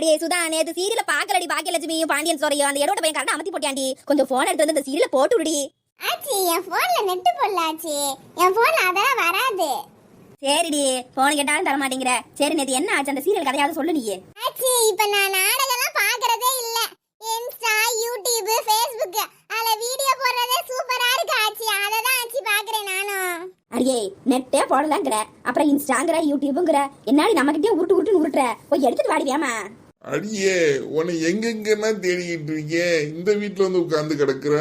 அடியே சுதா நேத்து சீரியல பாக்கலடி பாக்கியலட்சுமியும் பாண்டியன் சோரையும் அந்த இடோட பையன் கரெக்டா அமத்தி போட்டியாண்டி. கொஞ்சம் போன் எடுத்து வந்து இந்த சீரியல போட்டு விடுடி. ஆச்சி என் போன்ல நெட்டு போடல ஆச்சி. என் போன்ல அதெல்லாம் வராது. சரிடி போன் கேட்டாலும் தர மாட்டேங்கிற சரி நேத்து என்ன ஆச்சு? அந்த சீரியல் கதையாவது சொல்லு நீ ஆச்சி இப்ப நான் நாடகம்லாம் பாக்குறதே இல்ல. இன்ஸ்டா யூடியூப் ஃபேஸ்புக் அதுல வீடியோ போடுறதே சூப்பரா இருக்கு ஆச்சி. அதை தான் ஆச்சி பாக்குறேன் நானும். அடியே நெட்டே போடலாங்கிற. அப்புறம் இன்ஸ்டாங்கிற யூடியூபுங்கிற என்னாடி நம்ம கிட்டே உருட்டு உருட்டுன்னு உருட்டுற. போய் எடுத்துட்டு வாடி வேமா. அடியே உன்னை எங்கெங்கன்னா தேடிக்கிட்டு இருக்கேன் இந்த வீட்டுல வந்து உட்கார்ந்து கிடக்குற?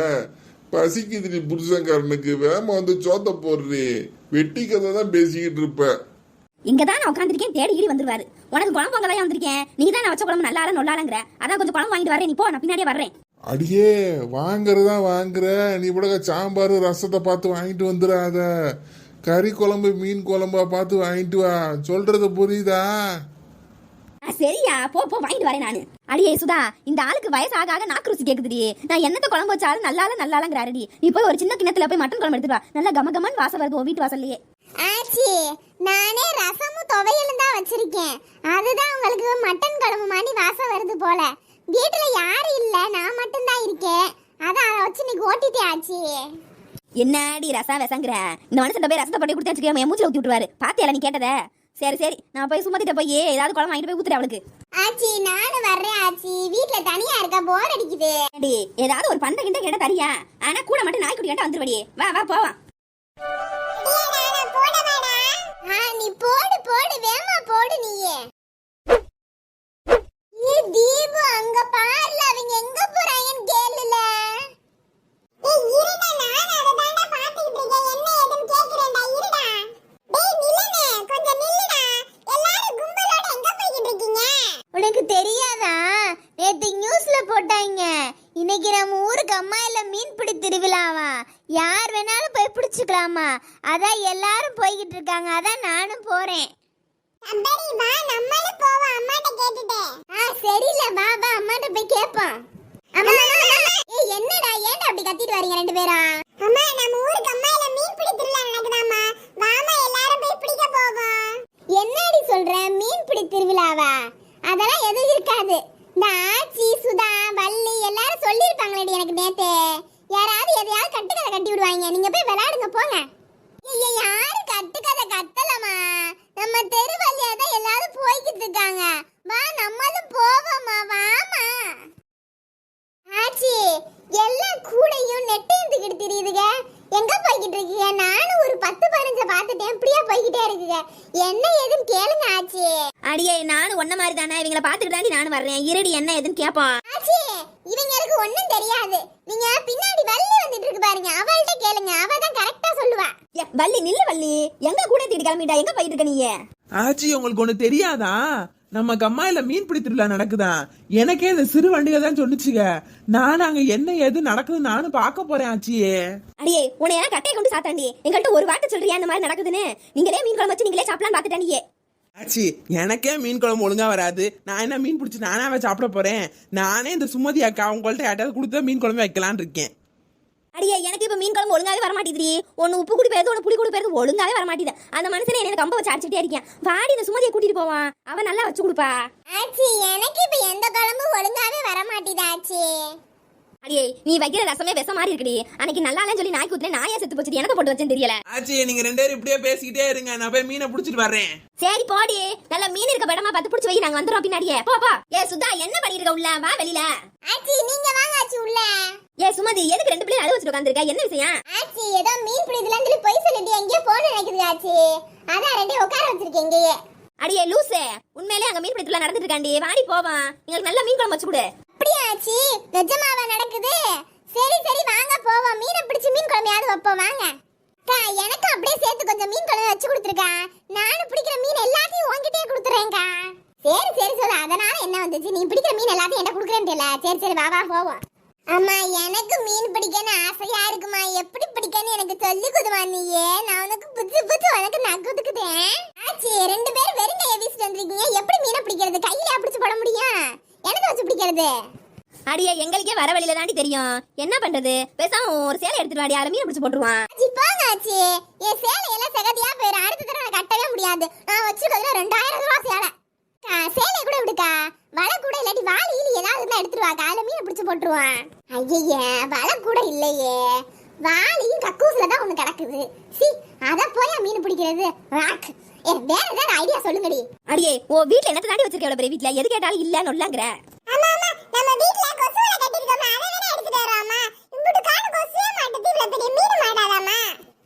பசிக்குது நீ புருஷன்காரனுக்கு. வேமா வந்து சோத்த போடுறி. வெட்டி கதை தான் பேசிக்கிட்டு இருப்ப. இங்க தான் நான் உட்காந்துருக்கேன் தேடி ஈடி வந்துருவாரு. உனக்கு குழம்பு வாங்க தான் வந்திருக்கேன். நீ தான் நான் வச்ச குழம்பு நல்லா நொல்லாலங்கிற. அதான் கொஞ்சம் குழம்பு வாங்கிட்டு வரேன் நீ போ நான் பின்னாடியே வர்றேன். அடியே வாங்குறதா வாங்குற. நீ கூட சாம்பார் ரசத்தை பார்த்து வாங்கிட்டு வந்துடாத கறி குழம்பு மீன் குழம்பா பார்த்து வாங்கிட்டு வா. சொல்றது புரியுதா? சரியா. போ போ வாங்கிட்டு வரேன் நானு. அடியே சுதா இந்த ஆளுக்கு வயசு ஆக ஆக நாக்கு ருசி கேக்குதுடி. நான் என்னத்த குழம்பு வச்சாலும் நல்லால நல்லாலங்கிறாரடி. நீ போய் ஒரு சின்ன கிண்ணத்துல போய் மட்டன் குழம்பு எடுத்துட்டு வா. நல்லா கம கமன்னு வாசம் வருது வீட்டு வாசல்லையே. ஆச்சி நானே ரசமும் துவையலும் தான் வச்சிருக்கேன். அதுதான் உங்களுக்கு மட்டன் குழம்பு மாதிரி வாசம் வருது போல. வீட்டுல யாரும் இல்ல நான் மட்டும் தான் இருக்கேன். அதான் அதை வச்சு நீ ஓட்டிட்டே ஆச்சி. என்னடி ரசம் விசங்குற? இந்த மனுஷன் போய் ரசத்தை போட்டு கொடுத்து வச்சுக்கோ என் மூச்சில் ஊத்தி விட்டுருவாரு. பாத்தியால நீ கேட்டத? சரி சரி. நான் போய் சுமத்திட்ட போய் ஏதாவது குழம்பு வாங்கிட்டு போய் ஊத்துறேன் அவளுக்கு. ஆச்சி நானும் வர்றேன் ஆச்சி. வீட்ல தனியா இருக்க? போர் அடிக்குது. ஏடி ஏதாவது ஒரு பண்டை கிண்ட கேட்ட தரியா? ஆனா கூட மட்டும் நாய்க்குட்டி கேட்டா வந்துருவடி. வா வா போவான் நீ போடு போடு. வேமா போடு நீயே. ஏ தீபு அங்க பாருல அவங்க எங்க போறாங்கன்னு கேளுல. ஏய் இருடா. நான் அத தாண்டா பாத்துக்கிட்டு இருக்கேன். என்ன ஏதுன்னு கேக்குறேன்டா இருடா டேய் நில்லுனே கொஞ்சம் நில்லுடா எல்லாரும் கும்பலோட எங்க போய்கிட்டு இருக்கீங்க உனக்கு தெரியாதா நேத்து நியூஸ்ல போட்டாங்க இன்னைக்கு நம்ம ஊருக்கு அம்மாயில மீன்பிடி திருவிழாவா யார் வேணாலும் பிடிச்சுக்கலாமா அதான் எல்லாரும் போய்கிட்டு இருக்காங்க. அதான் நானும் போறேன். சம்பரி வா நம்மளும் போவோம். அம்மாட்ட கேட்டுட்டே. ஆ சரில வா வா அம்மாட்ட போய் அம்மா ஏய் என்னடா ஏன்டா அப்படி கத்திட்டு வரீங்க ரெண்டு பேரா? அம்மா நம்ம ஊருக்கு அம்மாயில மீன் பிடி திருவிழா நடக்குதாம்மா. வாமா எல்லாரும் போய் பிடிக்க போவோம். என்னடி சொல்ற? மீன் பிடி திருவிழாவா? அதெல்லாம் எதுவும் இருக்காது. இந்த ஆச்சி சுதா வள்ளி எல்லாரும் சொல்லியிருப்பாங்களேடி எனக்கு நேத்து. யாராவது எதையாவது கட்டுக்கதை கட்டி விடுவாங்க. நீங்க போய் விளையாடுங்க போங்க. ஐயா, யாரு கட்டுக்கதை கத்தலமா நம்ம தெரு வழியா தான் எல்லாரும் போய்கிட்டு இருக்காங்க. வா நம்மளும் போவோமா வாமா ஆச்சி எல்லாம் கூடையும் நெட்டையும் தூக்கிட்டு தெரியுதுங்க. எங்க போய்கிட்டு இருக்கீங்க? நானும் ஒரு பத்து பதினஞ்ச பார்த்துட்டேன். இப்படியே போய்கிட்டே இருக்குங்க. என்ன ஏதுன்னு கேளுங்க ஆச்சி. அடியே நானும் ஒன்ன மாதிரி தானே இவங்கள பாத்துட்டு தாண்டி நானும் வர்றேன். இருடி என்ன ஏதுன்னு கேட்போம் ஆச்சி இவங்களுக்கு ஒண்ணும் தெரியாது. நீங்க பின்னாடி வள்ளி வந்துட்டு இருக்கு பாருங்க. அவள்கிட்ட கேளுங்க. அவ தான் கரெக்டா சொல்லுவா. வள்ளி நில்லு வள்ளி. எங்க கூட தேடி கிளம்பிட்டா? எங்க போயிட்டு இருக்க நீ ஆச்சி உங்களுக்கு ஒண்ணு தெரியாதா? நம்ம கம்மாயில மீன் பிடி திருவிழா நடக்குதா? எனக்கே இந்த சிறு வண்டிகை தான் சொன்னுச்சுங்க. நான் அங்க என்ன ஏது நடக்குது நானும் பார்க்க போறேன் ஆச்சியே. அடியே உன்னை கட்டையை கொண்டு சாத்தாண்டி எங்கள்கிட்ட ஒரு வார்த்தை சொல்றியா இந்த மாதிரி நடக்குதுன்னு? நீங்களே மீன் குழம்பு வச்சு நீங்களே சாப்பிடலாம் பாத்துட்டா நீயே ஆச்சி எனக்கே மீன் குழம்பு ஒழுங்கா வராது. நான் என்ன மீன் பிடிச்சி நானாவே சாப்பிட போறேன்? நானே இந்த சுமதி அக்கா அவங்கள்ட்ட யார்ட்டாவது கொடுத்தா மீன் குழம்பு வைக்கலான்னு இருக்கேன். அடியே எனக்கு இப்ப மீன் குழம்பு ஒழுங்காவே வர மாட்டேதுடி ஒன்னு உப்பு குடி போயிருது ஒன்னு புளி குடி போயிருது ஒழுங்காவே வர மாட்டேங்குது அந்த மனுஷனை என்ன கம்ப வச்சு அடிச்சுட்டே இருக்கேன். வாடி இந்த சுமதியை கூட்டிட்டு போவான். அவன் நல்லா வச்சு கொடுப்பா. ஆச்சி எனக்கு இப்ப எந்த குழம்பு ஒழுங்காவே வர அடியே நீ வைக்கிற ரசமே விஷம் மாதிரி இருக்குடி. அன்னைக்கு நல்லா இல்லைன்னு சொல்லி நாய்க்கு ஊத்துனேன் நாயே செத்து போச்சு எனக்கு போட்டு வச்சேன்னு தெரியல. ஆச்சி நீங்க ரெண்டு பேரும் இப்படியே பேசிக்கிட்டே இருங்க. நான் போய் மீனை பிடிச்சிட்டு வர்றேன். சரி போடி. நல்ல மீன் இருக்க படமா பார்த்து பிடிச்சி வை. நாங்க வந்துடுறோம் பின்னாடியே. போ போ. ஏ சுதா என்ன பண்ணிட்டு இருக்க உள்ள? வா வெளியில. ஆச்சி நீங்க வாங்க ஆச்சி உள்ள. ஏ சுமதி எதுக்கு ரெண்டு பிள்ளைங்க அழுவ வச்சுட்டு உட்காந்துருக்க என்ன விஷயம்? ஆச்சி ஏதோ மீன் பிடிக்கலாம் சொல்லி பொய் சொல்லிட்டு எங்கேயோ போன நினைக்குது ஆச்சி. அதான் ரெண்டையும் உட்கார வச்சிருக்கேன் இங்கேயே. அடியே லூசே. உண்மையிலே அங்க மீன் பிடித்துல நடந்துட்டு இருக்காண்டி. வாடி போவான் எங்களுக்கு நல்ல மீன் குழம்பு வச்சு கொடு. அப்படியா ஆச்சி நிஜமாவா நடக்குது? சரி சரி வாங்க போவோம். மீனை பிடிச்சு மீன் குழம்பையாவது வைப்போம். வாங்க. அக்கா எனக்கு அப்படியே சேர்த்து கொஞ்சம் மீன் குழம்பு வச்சு கொடுத்துருக்கா. நானும் பிடிக்கிற மீன் எல்லாத்தையும் உன்கிட்டயே கொடுத்துறேன்க்கா. சரி சரி சொல்லு. அதனால என்ன வந்துச்சு? நீ பிடிக்கிற மீன் எல்லாத்தையும் என்ன கொடுக்குறேன்ட்டு சரி சரி வா வா போவோம். அம்மா எனக்கு மீன் பிடிக்கன்னு ஆசையா இருக்குமா? எப்படி பிடிக்கன்னு எனக்கு சொல்லி குதுமா நீயே. நான் உனக்கு புது புது உனக்கு நான் கொடுத்துக்கிட்டேன். ஆச்சி ரெண்டு பேரும் வெறும் கையை வீசிட்டு வந்திருக்கீங்க. எப்படி மீனை பிடிக்கிறது? கையில பிடிச்சு போட முடியும்? எனக்கு வச்சு பிடிக்கிறது? அடியே எங்களுக்கே வர வழியில தாண்டி தெரியும். என்ன பண்றது? பேசாம ஒரு சேலை எடுத்துட்டு வாடி மீன் பிடிச்சு போட்டுருவான். போங்க ஆச்சி. என் சேலை எல்லாம் சகதியா போயிடும் அடுத்த தடவை நான் கட்டவே முடியாது. நான் வச்சிருக்கிறதுல ரெண்டாயிரம் ரூபாய் சேலை. சேலை கூட விடுக்கா. வலை கூட இல்லாட்டி வாளி ஈலி ஏதாவது இருந்தா எடுத்துருவா காலை மீனை பிடிச்சு போட்டுருவான். ஐயய்ய வலை கூட இல்லையே. வாளியும் கக்கூஸ்ல தான் ஒண்ணு கிடக்குது. சி அத போய் மீன் பிடிக்கிறது. ராக். வேற ஏதாவது ஐடியா சொல்லுங்கடி. அடியே ஓ வீட்ல என்னத்த தாண்டி வச்சிருக்க எவ்வளவு பெரிய வீட்ல? எது கேட்டாலும் இல்ல நொல்லாங்கிற. ஆமா ஆமா. நம்ம வீட்ல கொசுவலை கட்டிருக்கோமா அதை வேணா எடுத்துட்டு வரோமா இம்புட்டு காண கொசுவே மாட்டது இவ்வளவு பெரிய மீன் மாட்டாதாமா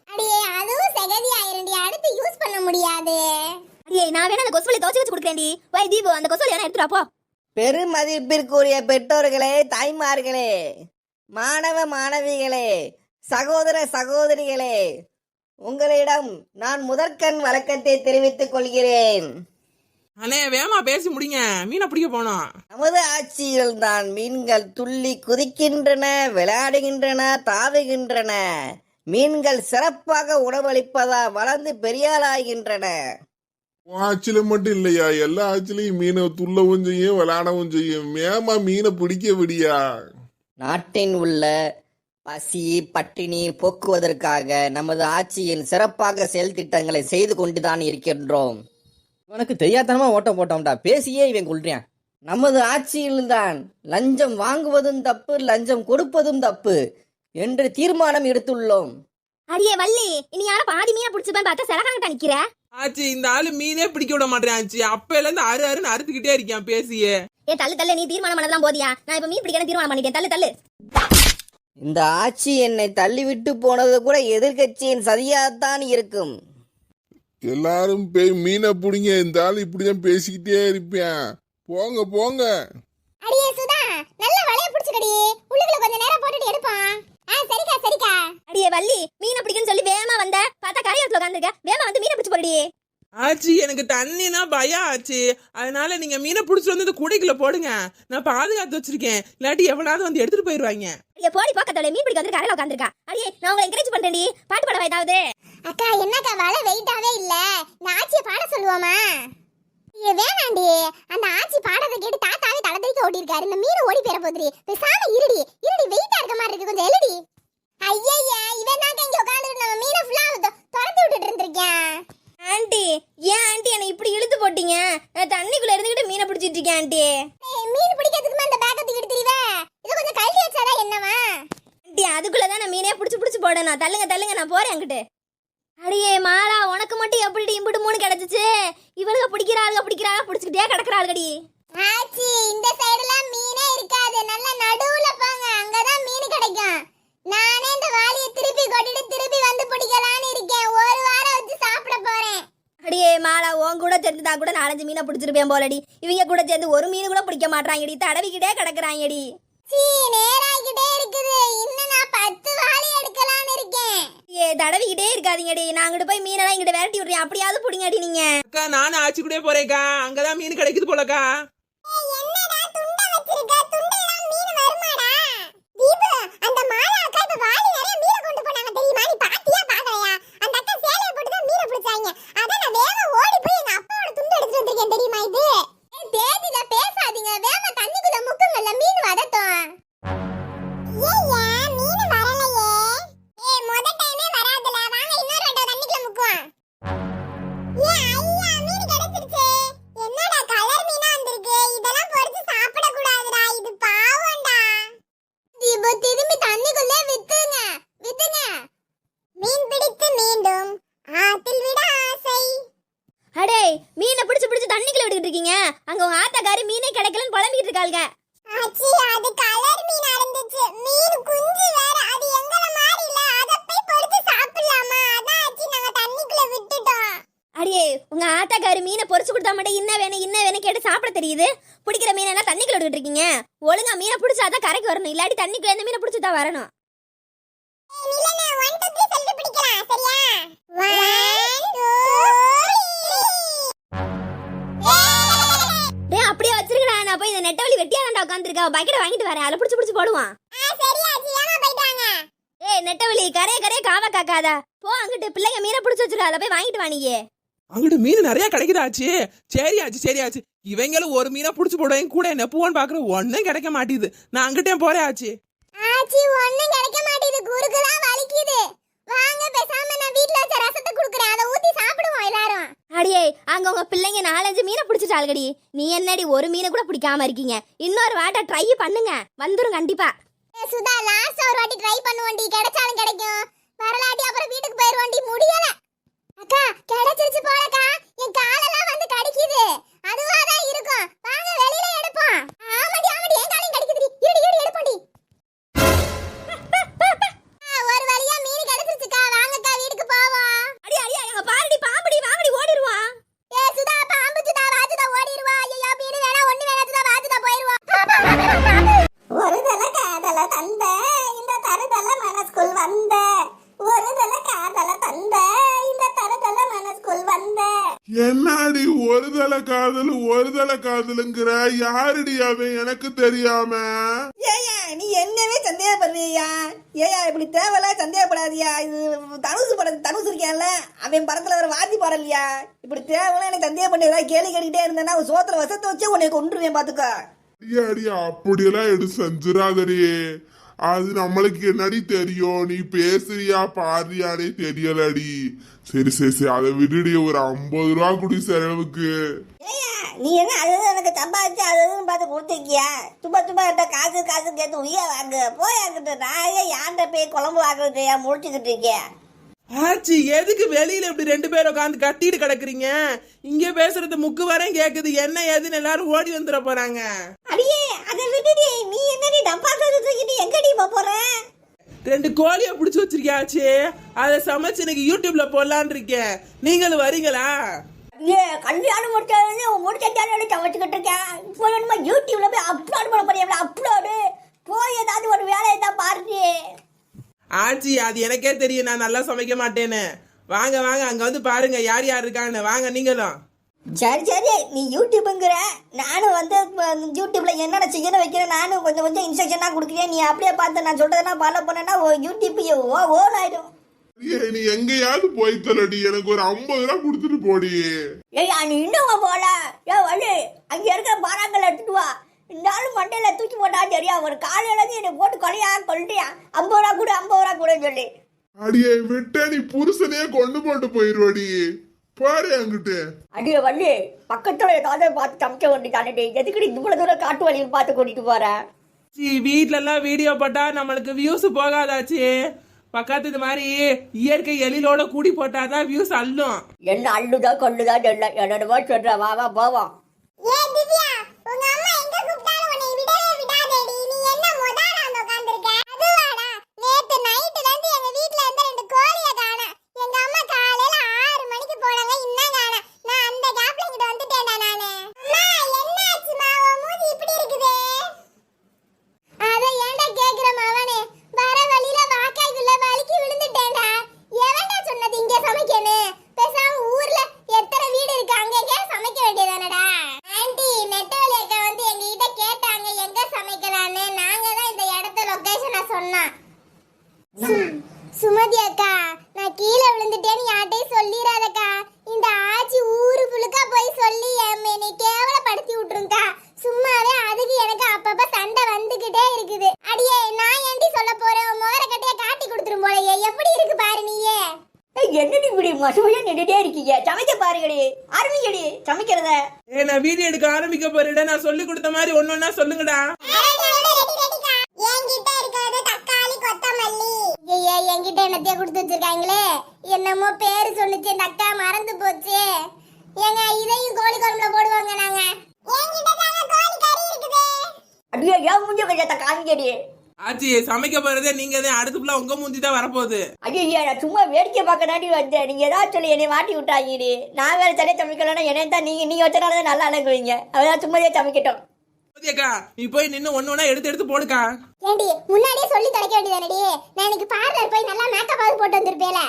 அடியே அதுவும் செகதி ஆயிருண்டி அடுத்து யூஸ் பண்ண முடியாது. அடியே நான் வேணா அந்த கொசுவலை துவச்சு வச்சு கொடுக்குறேன்டி. வை தீபு அந்த கொசுவலை வேணா எடுத்துட்டு போ. பெருமதிப்பிற்குரிய பெற்றோர்களே தாய்மார்களே மாணவ மாணவிகளே சகோதர சகோதரிகளே உங்களிடம் நான் முதற்கண் வழக்கத்தை தெரிவித்துக் கொள்கிறேன். அண்ணே வேமா பேசி முடிங்க. மீனை பிடிக்க போனோம். நமது ஆட்சியில் தான் மீன்கள் துள்ளி குதிக்கின்றன விளையாடுகின்றன தாவுகின்றன. மீன்கள் சிறப்பாக உணவளிப்பதா வளர்ந்து பெரியாளாகின்றன உன் ஆட்சியில மட்டும் இல்லையா? எல்லா ஆட்சிலையும் மீனை துள்ளவும் செய்யும் விளையாடவும் செய்யும். மேமா மீனை பிடிக்க விடியா? நாட்டின் உள்ள பசி பட்டினி போக்குவதற்காக நமது ஆட்சியில் சிறப்பாக செயல் திட்டங்களை செய்து கொண்டுதான் இருக்கின்றோம். உனக்கு தெரியாதனமா ஓட்டம் போட்டோம்டா. பேசியே இவன் கொள்றான் நமது ஆட்சியில்தான் லஞ்சம் வாங்குவதும் தப்பு லஞ்சம் கொடுப்பதும் தப்பு என்று தீர்மானம் எடுத்துள்ளோம். அடியே வள்ளி இனி யாரும் பாதி மீனை பிடிச்சிருப்பேன் பார்த்தா சிலகாங்கிட்ட நிக்கிற? ஆச்சி இந்த ஆளு மீனே பிடிக்க விட மாட்டேன் ஆச்சி. அப்பையில இருந்து அரு அருன்னு அறுத்துக்கிட்டே இருக்கான் பேசியே. ஏ தள்ளு தள்ளு நீ தீர்மானம் பண்ணதெல்லாம் போதியா? நான் இப்ப மீன் பிடிக்கணும் தீர்மானம் பண்ணிட்டேன். தள்ளு தள்ளு. இந்த ஆட்சி என்னை தள்ளிவிட்டு போனது கூட எதிர்க்கட்சியின் சதியாகத்தான் இருக்கும். எல்லாரும் போய் மீனை பிடிங்க இந்த ஆள் இப்படிதான் பேசிக்கிட்டே இருப்பேன். போங்க போங்க. அடியே சுதா நல்ல வலைய பிடிச்சுக்கடி. உள்ளுக்குள்ள கொஞ்ச நேரம் போட்டுட்டு எடுப்பான் ஆ சரிக்கா சரிக்கா. அடியே வள்ளி மீனை பிடிக்கணும்னு சொல்லி வேகமா வந்த பார்த்தா கரையோரத்துல உட்காந்துருக்க வேகமா வந்து மீனை பிடிச்சு போடுடி. ஆச்சி எனக்கு தண்ணினா பயம் ஆச்சு. அதனால நீங்க மீனை பிடிச்சிட்டு வந்து இந்த கூடைக்குள்ள போடுங்க. நான் பாதுகாத்து வச்சிருக்கேன். இல்லாட்டி எவனாவது வந்து எடுத்துட்டு போயிருவாங்க. அடியே போடி பக்கத்துல மீன் பிடிக்க வந்து கரையில உட்காந்துருக்கா அடியே நான் உங்களை என்கரேஜ் பண்றேன்டி. பாட்டு பாடவா ஏதாவது? அக்கா என்னக்கா வலை வெயிட்டாவே இல்ல. இந்த ஆச்சியை பாட சொல்லுவோமா? ஏ வேணாண்டி. அந்த ஆச்சி பாடத்தை கேட்டு தாத்தாவே தலை தெறிக்க ஓடி இருக்காரு இந்த மீன் ஓடி போயிட போதுரி பேசாம இருடி. இருடி வெயிட்டா இருக்க மாதிரி இருக்கு. கொஞ்சம் எழுடி. ஐயய்யா இவன் தான் இங்க உட்காந்துட்டு நம்ம மீனை ஃபுல்லா துரத்தி விட்டுட்டு இருந்திருக்கேன். ஆண்டி ஏன் ஆண்டி என்னை இப்படி இழுத்து போட்டீங்க? நான் தண்ணிக்குள்ள இருந்துகிட்டு மீனை பிடிச்சிட்டு இருக்கேன் ஆண்டி. மீன் பிடிக்கிறதுக்கு அந்த பேக்கை தூக்கிட்டு திரிவே? இது கொஞ்சம் கழட்டி வச்சாதான் என்னவா? ஆண்டி அதுக்குள்ளதான் நான் மீனே பிடிச்சு பிடிச்சு போடணும் தள்ளுங்க தள்ளுங்க நான் போறேன் அங்கிட்டு. அடியே மாலா உனக்கு மட்டும் எப்படி இம்புட்டு மூணு கிடைச்சிச்சு? இவளுக பிடிக்கிற ஆளுக பிடிக்கிற ஆளுக பிடிச்சிக்கிட்டே கிடக்குற ஆளுகடி. ஆச்சி இந்த சைடுல மீனே இருக்காது. நல்ல நடுவுல போங்க அங்கதான் மீன் கிடைக்கும். நானே இந்த வாளியை திருப்பி கொட்டிட்டு திருப்பி வந்து பிடிக்கலாம்னு இருக்கேன். ஒரு வாரம் போறேன். அடியே மாலா உன் கூட சேர்ந்துதான் கூட நாலஞ்சு மீனை பிடிச்சிருப்பேன் போலடி. இவங்க கூட சேர்ந்து ஒரு மீன் கூட பிடிக்க மாட்டாங்கடி தடவிக்கிட்டே கிடக்குறாங்கடி. நான் தடவிக்கிட்டே இருக்காதீங்கடி. நான் அங்கிட்டு போய் மீனெல்லாம் இங்கிட்டு விரட்டி விட்றேன். அப்படியாவது பிடிங்கடி நீங்க. அக்கா நானும் ஆச்சி கூட போறேன்க்கா. அங்கதான் மீன் கிடைக்குது போலக்கா. இருக்காளுங்க ஆச்சி அது கலர் மீனா இருந்துச்சு மீன் குஞ்சு வேற. அது எங்கள மாதிரி இல்ல. அத போய் பொரிச்சு சாப்பிடலாமா? அதான் ஆச்சி நாங்க தண்ணிக்குள்ள விட்டுட்டோம். அடியே உங்க ஆத்தாக்காரி மீனை பொரிச்சு கொடுத்தா மட்டும் இன்ன வேணும் இன்ன வேணும் கேட்டு சாப்பிட தெரியுது. பிடிக்கிற மீனை எல்லாம் தண்ணிக்குள்ள விட்டுட்டு இருக்கீங்க. ஒழுங்கா மீனை பிடிச்சாதான் கரைக்கு வரணும். இல்லாட்டி தண்ணிக்குள்ள எந்த மீனை பிடிச்சு தான் வரணும். சரியா? நான் போய் இந்த நெட்டவழி வெட்டியா தாண்டா உட்காந்துருக்கா பக்கெட் வாங்கிட்டு வரேன். அதில் பிடிச்சு பிடிச்சு போடுவான்? ஏய் நெட்டவழி கரைய கரைய காவ காக்காதா. போ அங்கிட்டு பிள்ளைங்க மீனை பிடிச்சு வச்சிருக்கா அதை போய் வாங்கிட்டு வாணியே அங்கிட்டு மீன் நிறைய கிடைக்குதா ஆச்சி. சரி ஆச்சு சரி ஆச்சு. இவங்களும் ஒரு மீனை பிடிச்சு போடுவேன் கூட என்ன பூவன் பாக்குற ஒன்னும் கிடைக்க மாட்டேது நான் அங்கிட்டே போறேன் ஆச்சி. ஆச்சி, ஒண்ணும் கிடைக்க மாட்டேங்குது, குறுக்குதான் வலிக்குது. வாங்க பேசாம நான் வீட்ல வச்ச ரசத்தை குடுக்குறேன். அதை ஊத்தி சாப்பிடுவோம் எல்லாரும். அடியே அங்க உங்க பிள்ளைங்க நாலஞ்சு மீனை பிடிச்சிட்டாளுகடி. நீ என்னடி ஒரு மீனை கூட பிடிக்காம இருக்கீங்க? இன்னொரு வாட்டை ட்ரை பண்ணுங்க. வந்துரும் கண்டிப்பா. சுதா லாஸ்ட் ஒரு வாட்டி ட்ரை பண்ணுவோண்டி தலை காதல் ஒரு தலை காதலுங்கிற யாருடி அவன்? எனக்கு தெரியாம. ஏயா நீ என்னவே சந்தேகப்படுறியா ஏயா இப்படி தேவையில்ல சந்தேகப்படாதியா. இது தனுசு படம் தனுசு இருக்கியான்ல அவன் படத்துல வர வாத்தி பாடலையா? இப்படி தேவையில்ல எனக்கு சந்தேகப்பட்டு ஏதாவது கேள்வி கேட்டுக்கிட்டே இருந்தேன்னா ஒரு சோத்துல வசத்தை வச்சு உன்னை கொண்டுருவேன் பாத்துக்க. அடியா அப்படியெல்லாம் எடு செஞ்சிடாதடி. அது நம்மளுக்கு என்னடி தெரியும்? நீ பேசுறியா பாடுறியானே தெரியலடி. சரி சரி சரி அதை விடுடி. ஒரு ஐம்பது ரூபா குடி செலவுக்கு. நீ என்ன அது எனக்கு சம்பாதிச்சு அது பார்த்து கொடுத்துருக்கியா? சும்மா சும்மா என்கிட்ட காசு காசு கேட்டு உயிரை போய் போயாக்கிட்டு நான் ஏன் யாண்ட போய் குழம்பு வாங்குறது முடிச்சுக்கிட்டு இருக்கேன் ஆச்சி எதுக்கு வெளியில இப்படி ரெண்டு பேரும் உட்காந்து கத்திட்டு கிடக்குறீங்க? இங்க பேசுறது முக்கு வரையும் கேக்குது. என்ன ஏதுன்னு எல்லாரும் ஓடி வந்துட போறாங்க. அடியே அதை விட்டுடி. நீ என்னடி டப்பா தூக்கிட்டு எங்கடி போற? ரெண்டு கோழிய புடிச்சு வச்சிருக்கியாச்சு. அதை சமைச்சு இன்னைக்கு யூடியூப்ல போடலான்னு இருக்கேன். நீங்களும் வரீங்களா? ஏ கல்யாணம் முடிச்சாலே முடிச்சாலே சமைச்சுக்கிட்டு இருக்கேன். இப்போ என்னமா யூடியூப்ல போய் அப்லோட் பண்ண போறியா? அப்லோடு போய் ஏதாவது ஒரு வேலையை தான் பாருடி. ஆச்சி அது எனக்கே தெரியும் நான் நல்லா சமைக்க மாட்டேன்னு. வாங்க வாங்க அங்க வந்து பாருங்க யார் யார் இருக்கான்னு. வாங்க நீங்களும். சரி சரி நீ யூடியூப்புங்கிற நானும் வந்து யூடியூப்ல என்னென்ன செய்யணும் வைக்கிறேன் நானும் கொஞ்சம் கொஞ்சம் இன்ஸ்ட்ரக்ஷனாக கொடுக்குறேன். நீ அப்படியே பார்த்து நான் சொல்றதெல்லாம் ஃபாலோ பண்ணேன்னா யூடியூப் ஓ ஓன் ஆயிடும். ஏய், நீ எங்கேயாவது போய் தரடி. எனக்கு ஒரு ஐம்பது ரூபா கொடுத்துட்டு போடி. ஏய்யா நீ இன்னும் போல. ஏ வள்ளி அங்க இருக்கிற பாறாங்கல் எடுத்துட்டு வா. இந்த ஆளு மண்டையில தூக்கி போட்டா சரியா? ஒரு காலையில இருந்து என்னை போட்டு கொலையா? கொல்லியா ஐம்பது ரூபா கூட ஐம்பது ரூபா கூட சொல்லி. அடியே விட்ட நீ புருஷனையே கொண்டு போட்டு போயிருவாடி. பாரு அங்கிட்டு அடியே வள்ளி பக்கத்துல ஏதாவது பார்த்து சமைக்க வேண்டியதானே எதுக்கு நீ இவ்வளவு தூரம் காட்டு வழியில் பார்த்து கூட்டிட்டு போற? சி வீட்ல எல்லாம் வீடியோ போட்டா நம்மளுக்கு வியூஸ் போகாதாச்சு. பக்கத்து இது மாதிரி இயற்கை எழிலோட கூடி போட்டாதான் வியூஸ் அள்ளும். என்ன அள்ளுதா கொள்ளுதா சொல்ல என்னோட சொல்ற. வா வா போவோம். ஏ திவ்யா உங்க அம்மா எங்க கூப்பிட்டாலும் உன்னை விடவே விடாதேடி நீ என்ன மொதாடா வந்து உட்கார்ந்திருக்க அதுவாடா நேத்து நைட்ல இருந்து எங்க வீட்ல இருந்த ரெண்டு கோழிய காணோம் எங்க அம்மா காலையில ஆறு மணிக்கு போனாங்க இன்னும் காணோம் நான் அந்த கேப்ல இங்கிட்ட வந்துட்டேன்டா நானு அம்மா என்னாச்சுமா உன் மூஞ்சி இப்படி இருக்குதே அத ஏன்டா கேக்குற மவனே வர வழியில வாக்காய்க்குள்ள வலிக்கு விழுந்துட்டேன்டா எவன்டா சொன்னது இங்க சமைக்கணும் பேசாம ஊர்ல எத்தனை வீடு இருக்கு அங்க எங்க சமைக்க வேண்டியதானடா ஆன்ட்டி நெட்டவலி அக்கா வந்து எங்க கிட்ட கேட்டாங்க எங்க சமைக்கலாம்னு நாங்க தான் இந்த இடத்த லொகேஷனை சொன்னோம் சு- சுமதி அக்கா நான் கீழே விழுந்துட்டேன்னு யார்ட்டையும் சொல்லிடாதக்கா இந்த ஆச்சி ஊரு புழுக்கா போய் சொல்லி என் என்னை கேவலப்படுத்தி விட்டுருங்கக்கா சும்மாவே அதுக்கு எனக்கு அப்பப்ப சண்டை வந்துகிட்டே இருக்குது அடியே நான் ஏண்டி சொல்ல போறேன் உன் முகர கட்டைய காட்டி கொடுத்துரும் போலயே எப்படி இருக்கு பாரு நீயே என்னடி இப்படி மசுமையா நின்றுட்டே இருக்கீங்க சமைக்க பாருங்கடி ஆரம்பிக்கடி சமைக்கிறத ஏ நான் வீடியோ எடுக்க ஆரம்பிக்க போறேன் நான் சொல்லி கொடுத்த மாதிரி ஒன்னு ஒன்னா சொல்லுங்கடா என்கிட்ட இருக்கிறது தக்காளி கொத்தமல்லி ஐயே என்கிட்ட என்னத்தைய கொடுத்து வச்சிருக்காங்களே. என்னமோ பேரு சொல்லுச்சு இந்த அக்கா மறந்து போச்சு. ஏங்க இதையும் கோழி குழம்புல போடுவாங்க நாங்க. அப்படியே ஏன் முடிஞ்ச கொஞ்சத்தை காமிக்கடி ஆச்சி சமைக்க போறதே நீங்க தான். அடுத்துக்குள்ள உங்க மூஞ்சி தான் வரப்போகுது. ஐயோ நான் சும்மா வேடிக்கை பார்க்க தாண்டி வந்தேன். நீங்க ஏதாவது சொல்லி என்னை மாட்டி விட்டாங்கடி. நான் வேற சரியா சமைக்கலன்னா என்னை தான் நீங்க நீங்க வச்சனால தான் நல்லா அழகுவீங்க அதான் சும்மாவே சமைக்கட்டும். அக்கா நீ போய் நின்னு ஒன்னு ஒன்னா எடுத்து எடுத்து போடுக்கா. ஏண்டி முன்னாடியே சொல்லி தொலைக்க வேண்டியதானடி? நான் எனக்கு பார்லர் போய் நல்லா மேக்கப் ஆகுது போட்டு வந்திருப்பேல.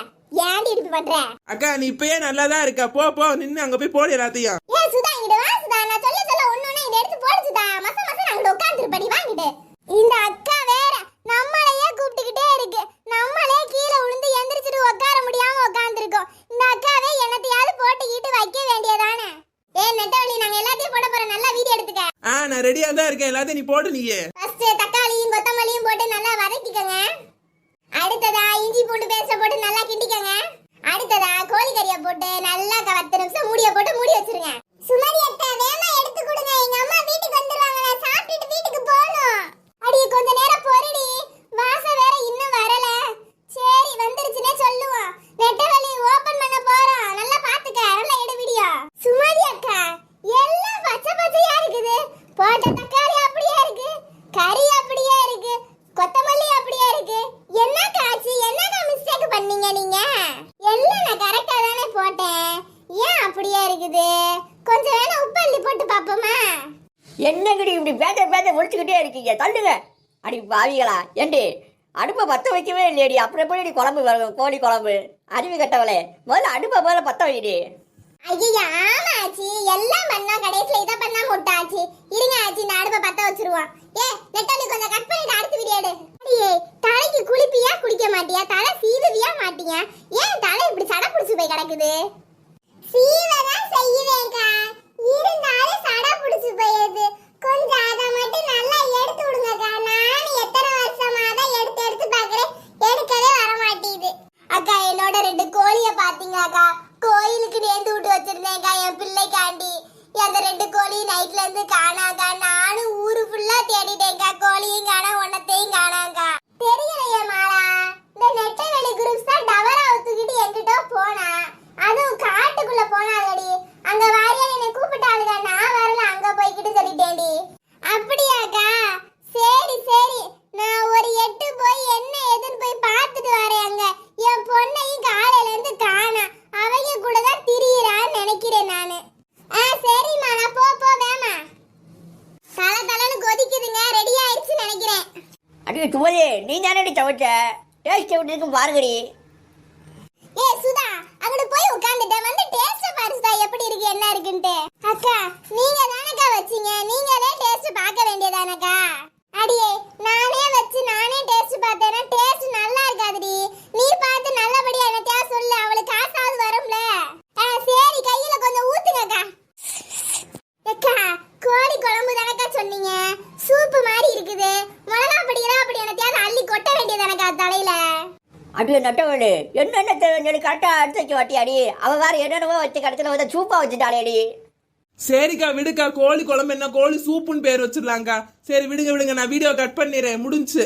ஏன்டி இப்படி பண்ற? அக்கா நீ இப்பயே நல்லா தான் இருக்க. போ போ நின்னு அங்க போய் போடு எல்லாத்தையும். ஏன் சுதா இங்க வா சுதா. நான் சொல்ல சொல்ல ஒண்ணு ஒண்ணு இங்க எடுத்து போடு சுதா மச மச நாங்க உட்கார்ந்துருப்படி வாங்கிட்டு இந்த அக்கா வேற நம்மளையே கூப்பிட்டுக்கிட்டே இருக்கு நம்மளே கீழே விழுந்து எந்திரிச்சிட்டு உட்கார முடியாம உட்கார்ந்துருக்கோம் இந்த அக்காவே என்னத்தையாவது போட்டுக்கிட்டு வைக்க வேண்டியதானே ஏ நெட்டவழி நாங்க எல்லாத்தையும் போட போறோம் நல்லா வீடியோ எடுத்துக்க ஆ நான் ரெடியா தான் நீ போடு நீயே ஃபர்ஸ்ட் தக்காளியும் கொத்தமல்லியும் போட்டு நல்லா வதக்கிக்கங்க. அடுத்ததா இஞ்சி பூண்டு பேச போட்டு நல்லா கிண்டிக்கங்க அடுத்ததா கோழிக்கறியை போட்டு நல்லா க- பத்து நிமிஷம் மூடிய போட்டு மூடி வச்சிருங்க சுமதி அத்தை வேமா எடுத்து கொடுங்க எங்க அம்மா வீட்டுக்கு வந்துருவாங்க நான் சாப்பிட்டுட்டு வீட்டுக்கு போகணும் அடி கொஞ்ச நேரம் பொறுடி வாசம் வேற இன்னும் வரல சரி வந்துருச்சுனே சொல்லுவோம் நெட்டவெளி ஓபன் பண்ண போறோம் நல்லா பாத்துக்க நல்லா எடு வீடியோ சுமதி அக்கா எல்லாம் பச்சை பச்சையா இருக்குது போட்ட தக்காளி அப்படியே இருக்கு கறி அப்படியே இருக்கு கொத்தமல்லி அப்படியே இருக்கு என்ன காட்சி என்னக்கா மிஸ்டேக் பண்ணீங்க நீங்க எல்லாம் நான் கரெக்டா தானே போட்டேன் ஏன் அப்படியே இருக்குது கொஞ்சம் வேணா உப்பு அள்ளி போட்டு பாப்போமா என்னங்கடி இப்படி பேத பேத ஒழிச்சுக்கிட்டே இருக்கீங்க தள்ளுங்க அடி பாவிகளா? ஏண்டி? அடுப்பை பத்த வைக்கவே இல்லையடி. அப்புறம் எப்படி குழம்பு வரும் கோழி குழம்பு? அறிவு கட்டவளே. முதல்ல அடுப்பை முதல்ல பத்த வைடி ஐயா ஆமாச்சி. எல்லாம் பண்ணா கடைசில இத பண்ணா முட்டாச்சி. இருங்க ஆச்சி. இந்த அடுப்பை பத்த வச்சிருவோம். ஏ நெட்டாலி கொஞ்சம் கட் பண்ணிட்டு அடுத்து வீடியோ எடு. அடியே தலைக்கு குளிப்பியா குளிக்க மாட்டியா? தலை சீவுவியா மாட்டியா? ஏன் தலை இப்படி சடை புடிச்சு போய் கிடக்குது? சீவதான் செய்யுவேன்க்கா இருந்தாலும் சடை புடிச்சு போயிருது கொஞ்சம் அதை மட்டும் நல்லா எடுத்து விடுங்கக்கா. நானும் எத்தனை வருஷமா தான் எடுத்து எடுத்து பார்க்குறேன். எடுக்கவே வர மாட்டேங்குது அக்கா என்னோட ரெண்டு கோழியை பார்த்தீங்கக்கா கோயிலுக்கு நேர்ந்து விட்டு வச்சிருந்தேன்க்கா என் பிள்ளைக்காண்டி. அந்த ரெண்டு கோழி நைட்ல இருந்து காணாக்கா நானும் ஊரு ஃபுல்லா தேடிட்டேன்க்கா. கோழியும் காணா ஒன்னத்தையும் காணாக்கா தெரியலையே மாலா. இந்த நெட்டை வெளி குரூப்ஸ் தான் டவர் ஆகுது என்கிட்ட போனா அதுவும் காட்டுக்குள்ள போனாங்கடி அங்க வாரியா என்னை கூப்பிட்டாளுங்க நான் வரல அங்க போய்கிட்டு சொல்லிட்டேன்டி அப்படியாக்கா சரி சரி நான் ஒரு எட்டு போய் என்ன ஏதுன்னு போய் பார்த்துட்டு வரேன் அங்க என் பொண்ணையும் காலையில இருந்து காணா அவங்க கூட தான் திரியிறான்னு நினைக்கிறேன் நானு ஆ சரிம்மா நான் போ போ வேமா தல தலன்னு கொதிக்குதுங்க ரெடி ஆயிடுச்சு நினைக்கிறேன் அடி சுமதி நீ தானடி துவைச்ச டேஸ்ட் எப்படி இருக்கும் பாருங்கடி ஏ சுதா அங்கடு போய் உட்கார்ந்துட்டேன் வந்து டேஸ்ட் பாரு சுதா எப்படி இருக்கு என்ன இருக்குன்ட்டு அக்கா நீங்க தானக்கா வச்சீங்க நீங்களே டேஸ்ட் எனக்கா அடியே நானே வச்சு நானே டேஸ்ட் பார்த்தேனா டேஸ்ட் நல்லா இருக்காதுடி. நீ பார்த்து நல்லபடியா என்னத்தையா சொல்லு அவளுக்கு காசாவது வரும்ல. ஆ சரி கையில கொஞ்சம் ஊத்துங்கக்கா. அக்கா கோழி குழம்பு தானக்கா சொன்னீங்க? சூப்பு மாதிரி இருக்குது. மிளகா படிக்கிறா அப்படி என்னத்தையாவது அள்ளி கொட்ட வேண்டியது எனக்கா தலையில? அடி நட்டவனு என்னென்ன தேவைன்னு சொல்லி கரெக்டாக எடுத்து வைக்க மாட்டியாடி அவள் வேறு என்னென்னவோ வச்சு கடைசியில் வந்து சூப்பா வச்சுட்டாளேடி. சரிக்கா விடுக்கா கோழி குழம்பு என்ன கோழி சூப்புன்னு பேர் வச்சிடலாங்க்கா சரி விடுங்க விடுங்க நான் வீடியோ கட் பண்ணிடுறேன் முடிஞ்சு.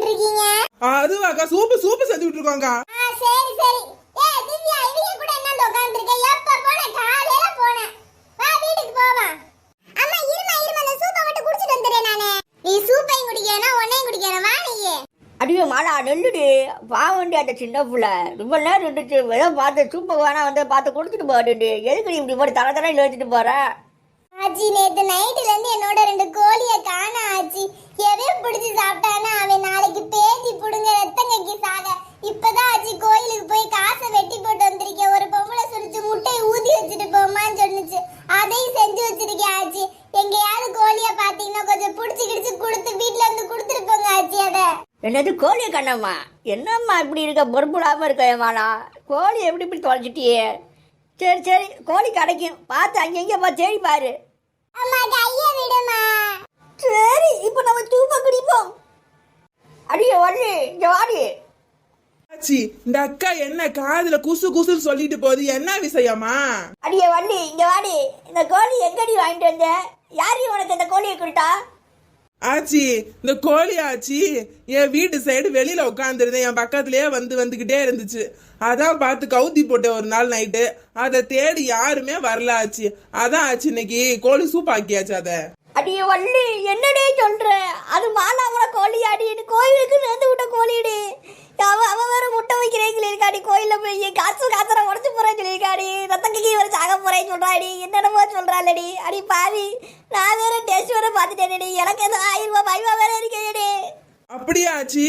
இருக்கீங்க? அதுவாக்கா சூப்பு சூப்பு வந்துடுறேன் நானு. நீ சூப்பையும் குடிக்கணும் உன்னையும் குடிக்கணும். வா நீ அடியே மாலா நெல்லுடி. பாவண்டி அந்த சின்ன பிள்ளை. ரொம்ப நேரம் இருந்துச்சு ஏதோ பார்த்து சூப்பர் வேணா வந்து பார்த்து கொடுத்துட்டு போடுடி எதுக்கு நீ இப்படி போட்டு தர தர வச்சுட்டு போற? ஆச்சி நேத்து நைட்ல இருந்து என்னோட ரெண்டு கோழிய காண ஆச்சி. எவன் பிடிச்சி சாப்பிட்டானா அவன் நாளைக்கு பேசி புடுங்க ரத்தங்கைக்கு சாக. இப்பதான் ஆச்சி கோயிலுக்கு போய் காசை வெட்டி போட்டு வந்திருக்கேன். ஒரு பொம்பளை சுரிச்சு முட்டையை ஊதி வச்சுட்டு போமான்னு சொன்னுச்சு. அதையும் செஞ்சு வச்சிருக்கேன் ஆச்சி. எங்கேயாவது கோழிய பாத்தீங்கன்னா கொஞ்சம் புடிச்சு கிடிச்சு கொடுத்து வீட்டுல இருந்து கொடுத்துட்டு போங்க ஆச்சி அதை. என்னது கோழி கண்ணம்மா? என்னம்மா இப்படி இருக்க? பொறுப்புடாம இருக்க ஏமாலா கோழி எப்படி இப்படி தொலைச்சிட்டியே சரி சரி கோழி கிடைக்கும் பார்த்து அங்கங்க பார்த்து தேடி பாரு. அம்மா கைய விடுமா? சரி இப்போ நம்ம சூப்பை குடிப்போம் அடியே வள்ளி இங்க வாடி. ஆச்சி இந்த அக்கா என்ன காதுல குசு குசுன்னு சொல்லிட்டு போகுது? என்ன விஷயமா அடியே வள்ளி இங்க வாடி. இந்த கோழி எங்கடி வாங்கிட்டு வந்த? யாரையும் உனக்கு இந்த கோழியை கொடுத்தா? ஆச்சி இந்த கோழி ஆச்சி என் வீட்டு சைடு வெளியில உட்காந்துருந்தேன் என் பக்கத்துலயே வந்து வந்துகிட்டே இருந்துச்சு. அதான் பார்த்து கவுத்தி போட்டேன் ஒரு நாள் நைட்டு அதை தேடி யாருமே வரல ஆச்சு. அதான் ஆச்சு இன்னைக்கு கோழி சூப் ஆக்கியாச்சு அதை. அடியே வள்ளி என்னடே சொல்ற? அது மாலாமல கோழி அடி கோயிலுக்கு நேர்ந்து விட்ட கோழிடி அவன் அவ வேற முட்டை வைக்கிறேன் சொல்லியிருக்காடி கோயிலில் போய் காசு காசரை உடச்சு போறேன்னு சொல்லியிருக்காடி. ரத்தங்கைக்கு வர சாக போறேன்னு சொல்றாடி. என்னென்னமோ சொல்றாளடி. அடி பாவி நான் வேற டேஸ்ட் வேற பார்த்துட்டேனடி. எனக்கு எதுவும் ஆயிரம் ரூபாய் பயமா வேற இருக்கேடி அப்படியா ஆச்சி?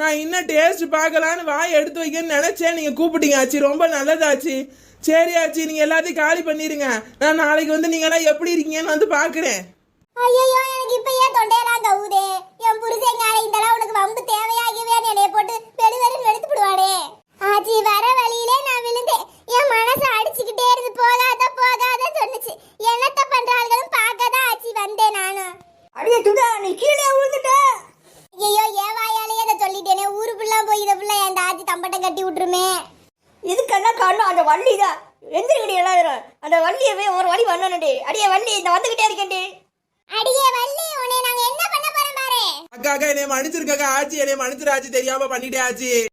நான் இன்னும் டேஸ்ட் பார்க்கலான்னு வாய் எடுத்து வைக்கணும்னு நினைச்சேன். நீங்க கூப்பிட்டீங்க ஆச்சி. ரொம்ப நல்லதாச்சு சரி ஆச்சி. நீங்க எல்லாத்தையும் காலி பண்ணிருங்க. நான் நாளைக்கு வந்து நீங்க எல்லாம் எப்படி இருக்கீங்கன்னு வந்து பாக்குறேன் ஐயோ எனக்கு இப்ப ஏன் தொண்டையெல்லாம் கவுதே? என் புருஷன் புருஷங்கால இந்தலாம் உனக்கு வம்பு தேவையாகவே என்னைய போட்டு வெளு வெளுன்னு வெளுத்து விடுவானே ஆச்சி வர வழியிலே நான் விழுந்தேன். என் மனசு அடிச்சுக்கிட்டே இருந்து போகாத போகாத சொன்னுச்சு. என்னத்த பண்றாள்களும் பார்க்கதான் ஆச்சி வந்தேன் நானும் அடியே துடா நீ கீழே விழுந்துட்ட. ஐயோ ஏவாயாலே அதை சொல்லிட்டேனே. ஊரு புள்ளா போய் இதை புள்ள என் ஆச்சி தம்பட்டம் கட்டி விட்டுருமே. இதுக்கெல்லாம் காரணம்? அந்த வள்ளி தான் எந்திரிக்கிட்டே எல்லாரும். அந்த வள்ளியவே ஒரு வழி வரணும்டி அடியே வள்ளி இந்த வந்துகிட்டே இருக்கேன்டி. அடியே வள்ளி உன்னை நாங்க என்ன பண்ண போறோம் பாரு? அக்கா அக்கா மன்னிச்சிருக்கா ஆச்சி. என்னைய மன்னிச்சிரு ஆச்சி. தெரியாம பண்ணிட்டே ஆச்சு.